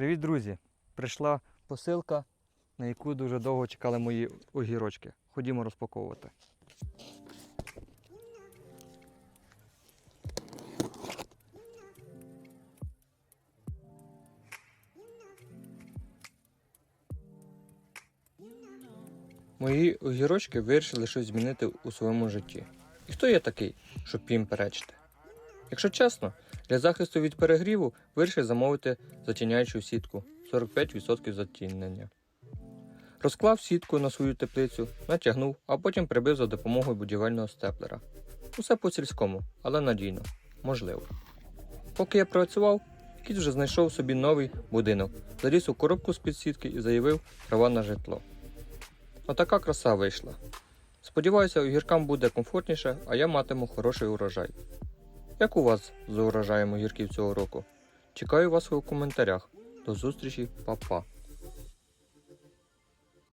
Привіт, друзі! Прийшла посилка, на яку дуже довго чекали мої огірочки. Ходімо розпаковувати. Мої огірочки вирішили щось змінити у своєму житті. І хто я такий, щоб їм перечити? Якщо чесно, для захисту від перегріву вирішив замовити затіняючу сітку 45% затінення. Розклав сітку на свою теплицю, натягнув, а потім прибив за допомогою будівельного степлера. Усе по сільському, але надійно, можливо. Поки я працював, кіт вже знайшов собі новий будинок, заліз у коробку з-під сітки і заявив права на житло. Отака краса вийшла. Сподіваюся, огіркам буде комфортніше, а я матиму хороший урожай. Як у вас з урожаєм огірків цього року? Чекаю вас у коментарях. До зустрічі, па-па.